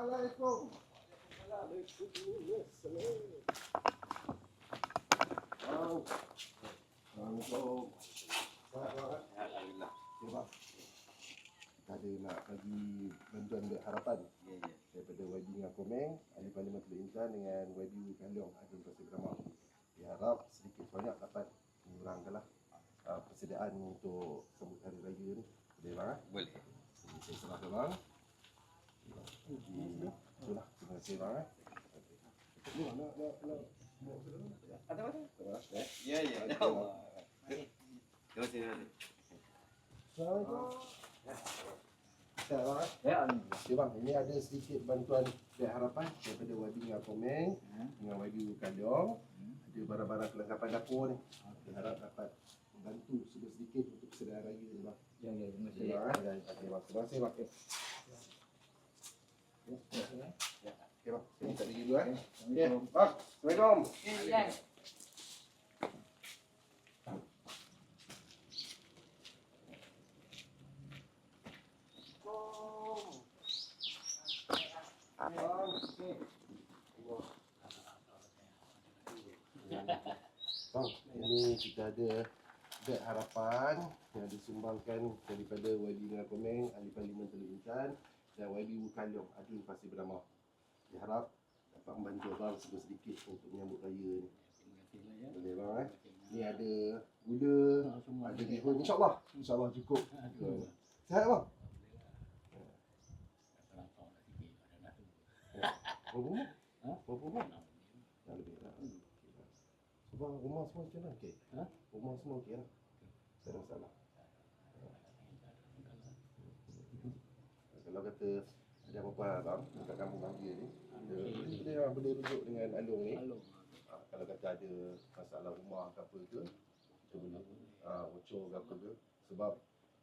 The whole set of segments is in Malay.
Assalamualaikum. Assalamualaikum. Alhamdulillah. Ya, nak bagi bantuan duit harapan Ya, ya. daripada YB dengan Komeng, Ahli Parlimen Intan dengan YB Kaliong Adun Pasir Beramah. Diharap sedikit banyak dapat mengurangkanlah uh, persediaan untuk sambut hari raya ni. Boleh bang? eh? Boleh. Saya serahkan bang. Di, itulah, terima kasih bang. Eh. Ni, nak, nak, nak. Okay ini ada sedikit bantuan duit harapan daripada YB dengan Komeng Ha? dengan YB Kaliong. Hmm. Ada barang-barang kelengkapan dapur ni. Kita harap dapat membantu sedikit-sedikit untuk persediaan raya. Ya, ya, terima kasih. terima kasih bang. Okey bang, dulu eh. Okey, Assalamualaikum. bang. Assalamualaikum. Ya. Bang, ini kita ada beg harapan yang disumbangkan daripada YB dengan Komeng, Ahli Parlimen Teluk Intan dan YB Kaliong, Adun Pasir Beramah. Diharap dapat membantu abang sedikit untuk menyambut raya ni. Boleh bang eh? Ni ada gula, ada bihun. InsyaAllah. InsyaAllah cukup. Sihat bang? Berapa rumah? Ha? Berapa rumah? Dah lebih lah. So, bang, rumah semua macam mana? Okey. Ha? Rumah semua okey lah. Tak ada masalah. Kalau kata ada apa-apa abang dekat kampung Gambir ni, ada benda yang boleh rujuk dengan Alung ni. Ha, kalau kata ada masalah rumah ke apa ke, kita boleh ha, bocor ke apa ke. Sebab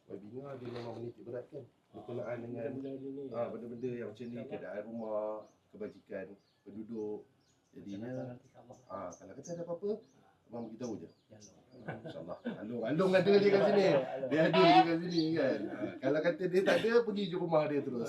lah dia memang menitik berat kan. Berkenaan dengan ha, benda-benda yang macam ni, keadaan rumah, kebajikan, penduduk. Jadinya, ha, kalau kata ada apa-apa, abang beritahu je. InsyaAllah. Alung, Alung ada dia kat sini. Dia ada dia kat sini kan. Ha, kalau kata dia tak ada, pergi je rumah dia terus.